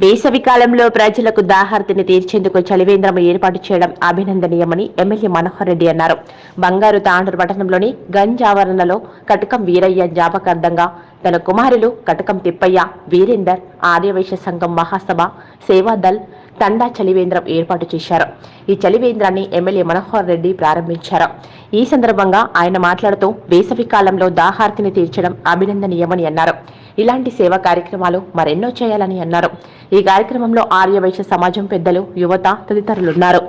వేసవికాలంలో ప్రజలకు దాహార్తిని తీర్చేందుకు చలివేంద్రం ఏర్పాటు చేయడం అభినందనీయమని ఎమ్మెల్యే మనోహర్ రెడ్డి అన్నారు. బంగారు తాండూరు పట్టణంలోని గంజ్ ఆవరణలో కటకం వీరయ్య జ్ఞాపకార్థంగా తన కుమారులు కటకం తిప్పయ్య వీరేందర్ ఆర్యవైశ్య సంఘం మహాసభ సేవాదల్ తండా చలివేంద్రం ఏర్పాటు చేశారు. ఈ చలివేంద్రాన్ని ఎమ్మెల్యే మనోహర్ రెడ్డి ప్రారంభించారు. ఈ సందర్భంగా ఆయన మాట్లాడుతూ వేసవి కాలంలో దాహార్తిని తీర్చడం అభినందనీయమని అన్నారు. ఇలాంటి సేవా కార్యక్రమాలు మరెన్నో చేయాలని అన్నారు. ఈ కార్యక్రమంలో ఆర్యవైశ్య సమాజం పెద్దలు యువత తదితరులున్నారు.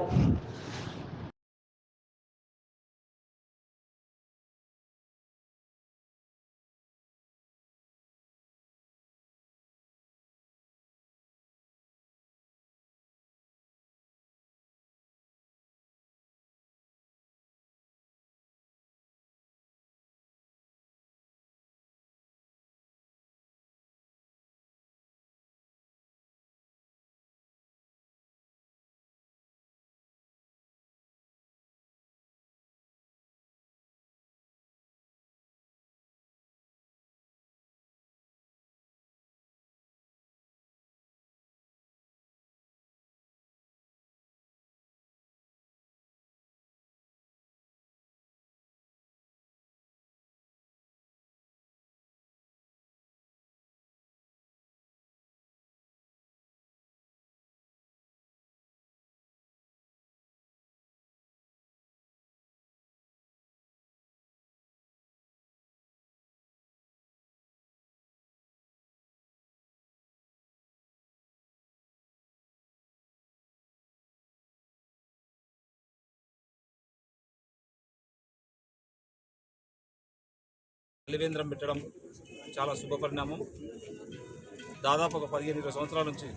పులివేంద్రం పెట్టడం చాలా శుభపరిణామం దాదాపు ఒక పదిహేను ఇరవై సంవత్సరాల నుంచి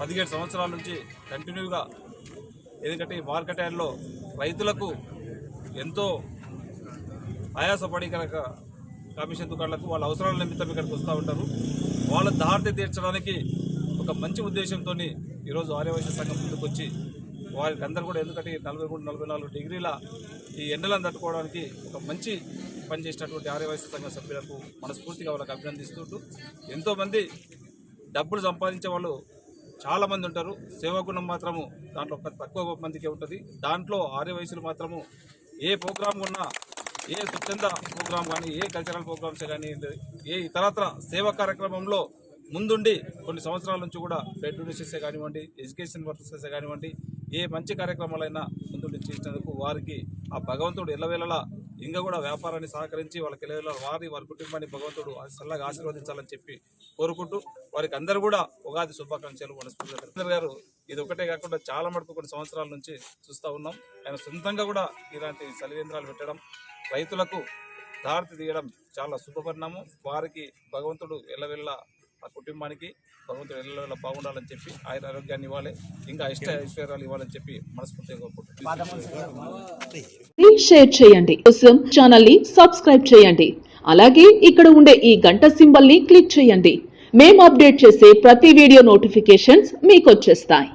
పదిహేడు సంవత్సరాల నుంచి కంటిన్యూగా ఎందుకంటే ఈ మార్కెట్ యార్డ్లో రైతులకు ఎంతో ఆయాసపడి కనుక కమిషన్ దుకాణాలకు వాళ్ళ అవసరాల నిమిత్తం ఇక్కడికి వస్తూ ఉంటారు. వాళ్ళ దారిని తీర్చడానికి ఒక మంచి ఉద్దేశంతో ఈరోజు ఆర్యవైశ్య సంఘం ముందుకు వచ్చి వారికి అందరూ కూడా ఎందుకంటే నలభై మూడు నలభై నాలుగు డిగ్రీల ఈ ఎండలను తట్టుకోవడానికి ఒక మంచి పని చేసినటువంటి ఆర్యవైశ్య సంఘ సభ్యులకు మనస్ఫూర్తిగా వాళ్ళకి అభినందిస్తుంటూ ఎంతోమంది డబ్బులు సంపాదించే వాళ్ళు చాలామంది ఉంటారు. సేవాగుణం మాత్రము దాంట్లో తక్కువ మందికి ఉంటుంది. దాంట్లో ఆర్యవయసులు మాత్రము ఏ ప్రోగ్రాం ఉన్నా ఏ స్వచ్ఛంద ప్రోగ్రాం కానీ ఏ కల్చరల్ ప్రోగ్రామ్స్ కానీ ఏ ఇతరత్ర సేవా కార్యక్రమంలో ముందుండి కొన్ని సంవత్సరాల నుంచి కూడా బెడ్ చేసే కానివ్వండి ఎడ్యుకేషన్ వర్కర్సెస్ కానివ్వండి ఏ మంచి కార్యక్రమాలైనా ముందుండి చేసినందుకు వారికి ఆ భగవంతుడు ఎల్లవేళలా ఇంకా కూడా వ్యాపారాన్ని సహకరించి వాళ్ళ ఎల్లవేళ వారి వారి కుటుంబాన్ని భగవంతుడు చల్లగా ఆశీర్వదించాలని చెప్పి కోరుకుంటూ వారికి అందరూ కూడా ఉగాది శుభాకాంక్షలు మనస్ఫూర్తిగా గారు ఇది ఒకటే కాకుండా చాలా మటుకు కొన్ని సంవత్సరాల నుంచి చూస్తూ ఉన్నాం. ఆయన సొంతంగా కూడా ఇలాంటి సలివేంద్రాలు పెట్టడం రైతులకు దారి తీయడం చాలా శుభపరిణామం. వారికి భగవంతుడు ఎల్లవెల్ల ఆ కుటుంబానికి భగవంతుడు ఎల్లవెల్ల బాగుండాలని చెప్పి ఆయన ఆరోగ్యాన్ని ఇవ్వాలి ఇంకా ఇష్ట ఐశ్వర్యాలు ఇవ్వాలని చెప్పి మనస్ఫూర్తిగా కోరుకుంటున్నాను. షేర్ చేయండి. కోసం ఛానల్ని సబ్స్క్రైబ్ చేయండి. అలాగే ఇక్కడ ఉండే ఈ గంట సింబల్ని క్లిక్ చేయండి. మేము అప్డేట్ చేసే ప్రతి వీడియో నోటిఫికేషన్స్ మీకు వచ్చేస్తాయి.